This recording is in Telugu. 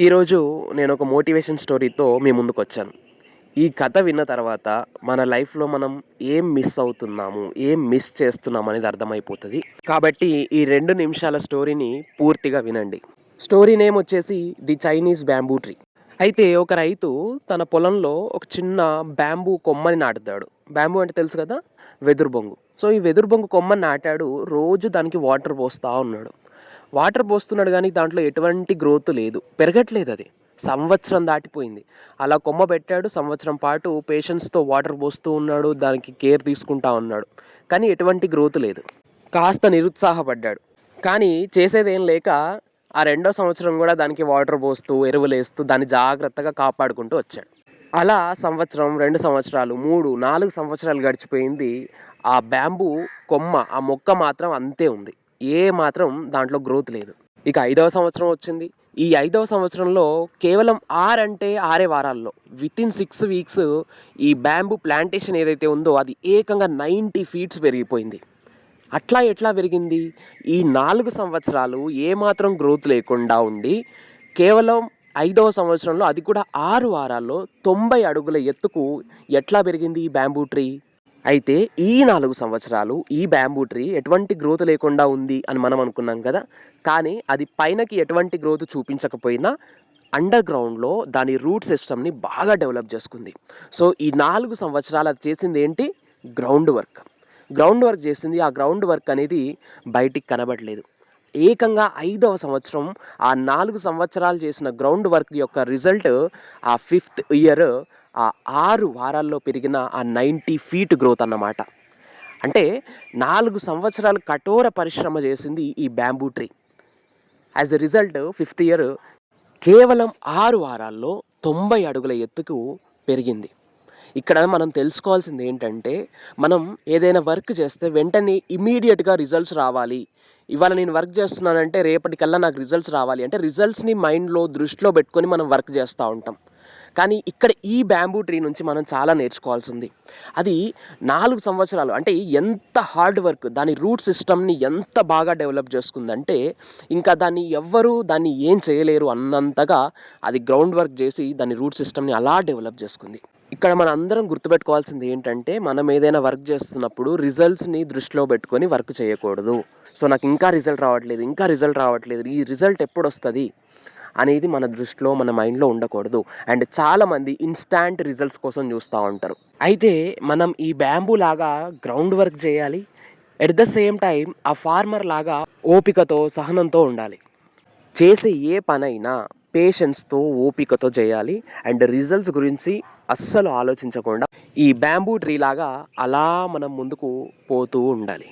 ఈరోజు నేను ఒక మోటివేషన్ స్టోరీతో మీ ముందుకు వచ్చాను ఈ కథ విన్న తర్వాత మన లైఫ్లో మనం ఏం మిస్ అవుతున్నాము ఏం మిస్ చేస్తున్నాం అనేది అర్థమైపోతుంది. కాబట్టి ఈ రెండు నిమిషాల స్టోరీని పూర్తిగా వినండి. స్టోరీ నేమ్ వచ్చేసి ది చైనీస్ బ్యాంబూ ట్రీ. అయితే ఒక రైతు తన పొలంలో ఒక చిన్న బ్యాంబూ కొమ్మని నాటుతాడు. బ్యాంబూ అంటే తెలుసు కదా? వెదురు బొంగు. సో ఈ వెదురు బొంగు కొమ్మని నాటాడు రోజు దానికి వాటర్ పోస్తూ ఉన్నాడు. వాటర్ పోస్తున్నాడు కానీ దాంట్లో ఎటువంటి గ్రోత్ లేదు. పెరగట్లేదు అది. సంవత్సరం దాటిపోయింది. అలా కొమ్మ పెట్టాడు సంవత్సరం పాటు పేషెంట్స్తో వాటర్ పోస్తూ ఉన్నాడు దానికి కేర్ తీసుకుంటా ఉన్నాడు. కానీ ఎటువంటి గ్రోత్ లేదు. కాస్త నిరుత్సాహపడ్డాడు. కానీ చేసేదేం లేక ఆ రెండో సంవత్సరం కూడా దానికి వాటర్ పోస్తూ ఎరువులు వేస్తూ దాన్ని జాగ్రత్తగా కాపాడుకుంటూ వచ్చాడు. అలా సంవత్సరం రెండు సంవత్సరాలు మూడు నాలుగు సంవత్సరాలు గడిచిపోయింది. ఆ బ్యాంబూ కొమ్మ ఆ మొక్క మాత్రం అంతే ఉంది. ఏ మాత్రం దాంట్లో గ్రోత్ లేదు. ఇక ఐదవ సంవత్సరం వచ్చింది. ఈ ఐదవ సంవత్సరంలో కేవలం ఆరు అంటే ఆరే వారాల్లో విత్ ఇన్ సిక్స్ వీక్స్ ఈ బ్యాంబూ ప్లాంటేషన్ ఏదైతే ఉందో అది ఏకంగా నైంటీ ఫీట్స్ పెరిగిపోయింది. అట్లా ఎట్లా పెరిగింది? ఈ నాలుగు సంవత్సరాలు ఏమాత్రం గ్రోత్ లేకుండా ఉండి కేవలం ఐదవ సంవత్సరంలో అది కూడా ఆరు వారాల్లో తొంభై అడుగుల ఎత్తుకు ఎట్లా పెరిగింది ఈ బ్యాంబూ ట్రీ అయితే ఈ నాలుగు సంవత్సరాలు ఈ బ్యాంబూ ట్రీ ఎటువంటి గ్రోత్ లేకుండా ఉంది అని మనం అనుకున్నాం కదా. కానీ అది పైనకి ఎటువంటి గ్రోత్ చూపించకపోయినా అండర్ గ్రౌండ్లో దాని రూట్ సిస్టమ్ని బాగా డెవలప్ చేసుకుంది. సో ఈ నాలుగు సంవత్సరాలు అది చేసింది ఏంటి? గ్రౌండ్ వర్క్ గ్రౌండ్ వర్క్ చేసింది. ఆ గ్రౌండ్ వర్క్ అనేది బయటికి కనబడలేదు. ఏకంగా ఐదవ సంవత్సరం ఆ నాలుగు సంవత్సరాలు చేసిన గ్రౌండ్ వర్క్ యొక్క రిజల్ట్ ఆ ఫిఫ్త్ ఇయర్ ఆ ఆరు వారాల్లో పెరిగిన ఆ నైంటీ ఫీట్ గ్రోత్ అన్నమాట. అంటే నాలుగు సంవత్సరాలు కఠోర పరిశ్రమ చేసింది ఈ bamboo tree. As a result fifth year కేవలం ఆరు వారాల్లో తొంభై అడుగుల ఎత్తుకు పెరిగింది. ఇక్కడ మనం తెలుసుకోవాల్సింది ఏంటంటే మనం ఏదైనా వర్క్ చేస్తే వెంటనే ఇమీడియట్గా రిజల్ట్స్ రావాలి. ఇవాళ నేను వర్క్ చేస్తున్నానంటే రేపటికల్లా నాకు రిజల్ట్స్ రావాలి. అంటే రిజల్ట్స్ని మైండ్లో దృష్టిలో పెట్టుకొని మనం వర్క్ చేస్తూ ఉంటాం. కానీ ఇక్కడ ఈ బ్యాంబూ ట్రీ నుంచి మనం చాలా నేర్చుకోవాల్సింది. అది నాలుగు సంవత్సరాలు అంటే ఎంత హార్డ్ వర్క్ దాని రూట్ సిస్టమ్ని ఎంత బాగా డెవలప్ చేసుకుందంటే ఇంకా దాన్ని ఎవ్వరూ దాన్ని ఏం చేయలేరు అన్నంతగా అది గ్రౌండ్ వర్క్ చేసి దాని రూట్ సిస్టమ్ని అలా డెవలప్ చేసుకుంది. ఇక్కడ మన అందరం గుర్తుపెట్టుకోవాల్సింది ఏంటంటే మనం ఏదైనా వర్క్ చేస్తున్నప్పుడు రిజల్ట్స్ని దృష్టిలో పెట్టుకొని వర్క్ చేయకూడదు. సో నాకు ఇంకా రిజల్ట్ రావట్లేదు ఇంకా రిజల్ట్ రావట్లేదు ఈ రిజల్ట్ ఎప్పుడు వస్తుంది అనేది మన దృష్టిలో మన మైండ్లో ఉండకూడదు. అండ్ చాలామంది ఇన్స్టాంట్ రిజల్ట్స్ కోసం చూస్తూ ఉంటారు. అయితే మనం ఈ బ్యాంబూ లాగా గ్రౌండ్ వర్క్ చేయాలి. ఎట్ ద సేమ్ టైం ఆ ఫార్మర్ లాగా ఓపికతో సహనంతో ఉండాలి. చేసే ఏ పనైనా పేషెన్స్తో ఓపికతో చేయాలి. అండ్ రిజల్ట్స్ గురించి అస్సలు ఆలోచించకుండా ఈ బ్యాంబూ ట్రీ లాగా అలా మనం ముందుకు పోతూ ఉండాలి.